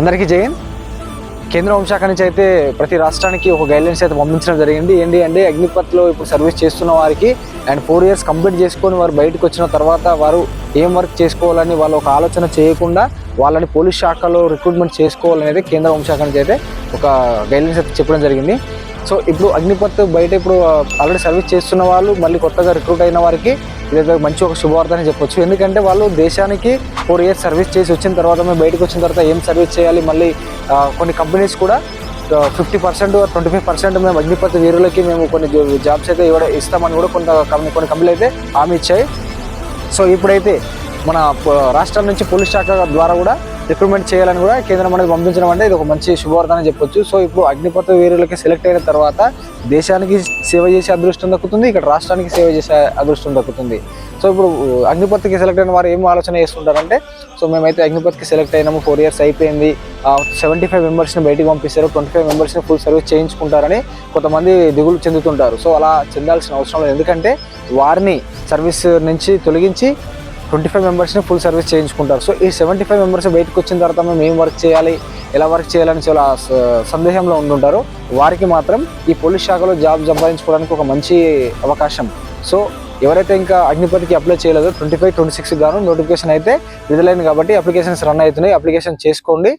అందరికీ జైన్ కేంద్ర హోంశాఖ నుంచి అయితే ప్రతి రాష్ట్రానికి ఒక గైడ్లైన్స్ అయితే పంపించడం జరిగింది. ఏంటి అంటే అగ్నిపత్లో ఇప్పుడు సర్వీస్ చేస్తున్న వారికి అండ్ ఫోర్ ఇయర్స్ కంప్లీట్ చేసుకొని వారు బయటకు వచ్చిన తర్వాత వారు ఏం వర్క్ చేసుకోవాలని వాళ్ళు ఒక ఆలోచన చేయకుండా వాళ్ళని పోలీస్ శాఖలో రిక్రూట్మెంట్ చేసుకోవాలనేది కేంద్ర హోంశాఖ నుంచి అయితే ఒక గైడ్లైన్స్ అయితే చెప్పడం జరిగింది. సో ఇప్పుడు అగ్నిపత్ బయట ఇప్పుడు ఆల్రెడీ సర్వీస్ చేస్తున్న వాళ్ళు మళ్ళీ కొత్తగా రిక్రూట్ అయిన వారికి ఇదైతే మంచి ఒక శుభవార్త అని చెప్పొచ్చు. ఎందుకంటే వాళ్ళు దేశానికి ఫోర్ ఇయర్స్ సర్వీస్ చేసి వచ్చిన తర్వాత మేము బయటకు వచ్చిన తర్వాత ఏం సర్వీస్ చేయాలి మళ్ళీ కొన్ని కంపెనీస్ కూడా fifty percent twenty five percent మేము అగ్నిపత్ వీరులకి మేము కొన్ని జాబ్స్ అయితే ఇవ్వడం ఇస్తామని కూడా కొంత కొన్ని కొన్ని కంపెనీలు అయితే హామీ ఇచ్చాయి. సో ఇప్పుడైతే మన రాష్ట్రం నుంచి పోలీస్ శాఖ ద్వారా కూడా రిక్రూట్మెంట్ చేయాలని కూడా కేంద్రం అనేది పంపించడం అంటే ఇది ఒక మంచి శుభవార్త అని చెప్పొచ్చు. సో ఇప్పుడు అగ్నిపథ వీరులకి సెలెక్ట్ అయిన తర్వాత దేశానికి సేవ చేసే అదృష్టం దక్కుతుంది ఇక్కడ రాష్ట్రానికి సేవ చేసే అదృష్టం దక్కుతుంది. సో ఇప్పుడు అగ్నిపత్కి సెలెక్ట్ అయిన వారు ఏం ఆలోచన చేస్తుంటారంటే సో మేమైతే అగ్నిపత్కి సెలెక్ట్ అయినాము ఫోర్ ఇయర్స్ అయిపోయింది. సెవెంటీ ఫైవ్ మెంబర్స్ని బయటికి పంపిస్తారు ట్వంటీ ఫైవ్ మెంబర్స్ని ఫుల్ సర్వీస్ చేయించుకుంటారని కొంతమంది దిగులు చెందుతుంటారు. సో అలా చెందాల్సిన అవసరం లేదు. ఎందుకంటే వారిని సర్వీస్ నుంచి తొలగించి ట్వంటీ ఫైవ్ మెంబర్స్ని ఫుల్ సర్వీస్ చేయించుకుంటారు. సో ఈ సెవెంటీ ఫైవ్ మెంబర్స్ బయటకు వచ్చిన తర్వాత మేము ఏం వర్క్ చేయాలి ఎలా వర్క్ చేయాలని చాలా సందేహంలో ఉండుంటారు. వారికి మాత్రం ఈ పోలీస్ శాఖలో జాబ్ సంపాదించుకోవడానికి ఒక మంచి అవకాశం. సో ఎవరైతే ఇంకా అగ్నిపతికి అప్లై చేయలేదో ట్వంటీ ఫైవ్ ట్వంటీ సిక్స్ గాను నోటిఫికేషన్ అయితే విడుదలైంది కాబట్టి అప్లికేషన్స్ రన్ అవుతున్నాయి. అప్లికేషన్ చేసుకోండి.